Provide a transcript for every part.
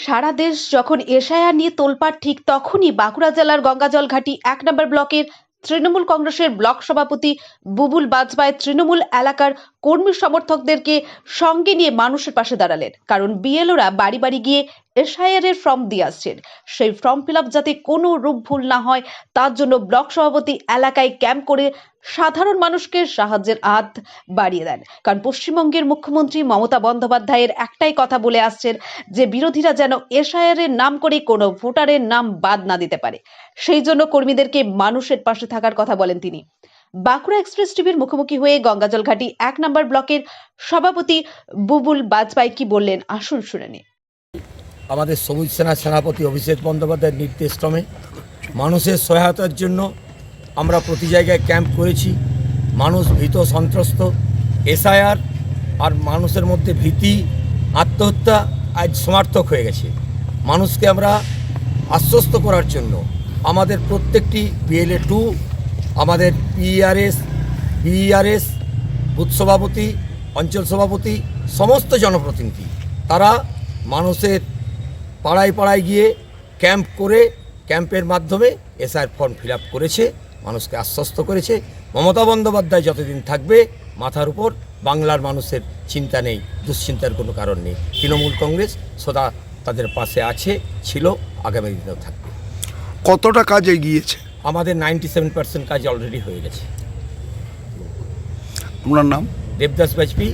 সারা দেশ যখন এশায়া নিয়ে তোলপাড়, ঠিক তখনই বাঁকুড়া জেলার গঙ্গাজল ঘাটি এক নম্বর ব্লকের তৃণমূল কংগ্রেসের ব্লক সভাপতি বুবুল বাজপায় তৃণমূল এলাকার কর্মী সমর্থকদেরকে সঙ্গে নিয়ে মানুষের পাশে দাঁড়ালেন। কারণ বিএলওরা বাড়ি বাড়ি গিয়ে এর ফর্ম দিয়ে আসছেন। সেই ফর্ম ফিল যাতে কোনো রূপ ভুল না হয়, তার জন্য ব্লক সভাপতি এলাকায় ক্যাম্প করে সাধারণ মানুষকে সাহায্যের হাত বাড়িয়ে দেন। কারণ পশ্চিমবঙ্গের মুখ্যমন্ত্রী মমতা বন্দ্যোপাধ্যায়ের একটাই কথা বলে আসছেন যে, বিরোধীরা যেন এর নাম করে কোনো ভোটারের নাম বাদ না দিতে পারে। সেই জন্য কর্মীদেরকে মানুষের পাশে থাকার কথা বলেন তিনি। বাঁকুড়া এক্সপ্রেস টিভির মুখোমুখি হয়ে গঙ্গাজল ঘাটি এক নম্বর ব্লকের সভাপতি বুবুল বাজপাই কি বললেন, আসুন শুনে নিন আমাদের সবুজ সেনা সেনাপতি অভিষেক বন্দ্যোপাধ্যায়ের নির্দেশক্রমে মানুষের সহায়তার জন্য আমরা প্রতি জায়গায় ক্যাম্প করেছি। মানুষ ভীত, সন্ত্রস্ত, এসআইআর আর মানুষের মধ্যে ভীতি, আত্মহত্যা আজ সমার্থক হয়ে গেছে। মানুষকে আমরা আশ্বস্ত করার জন্য আমাদের প্রত্যেকটি বিএলএ টু, আমাদের পিআরএস বিইআরএস বুথ সভাপতি, অঞ্চল সভাপতি, সমস্ত জনপ্রতিনিধি, তারা মানুষের পাড়ায় পাড়ায় গিয়ে ক্যাম্প করে ক্যাম্পের মাধ্যমে এসআর ফর্ম ফিল আপ করেছে মানুষকে আশ্বস্ত করেছে। মমতা বন্দ্যোপাধ্যায় যতদিন থাকবে মাথার উপর বাংলার মানুষের চিন্তা নেই দুশ্চিন্তার কোনো কারণ নেই। তৃণমূল কংগ্রেস সদা তাদের পাশে আছে ছিল আগামী দিনেও থাকবে। কতটা কাজ এগিয়েছে? আমাদের নাইনটি সেভেন পার্সেন্ট কাজ অলরেডি হয়ে গেছে। আপনার নাম? দেবদাস বাজপেয়ী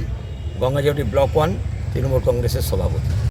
গঙ্গাজটি ব্লক ওয়ান তৃণমূল কংগ্রেসের সভাপতি।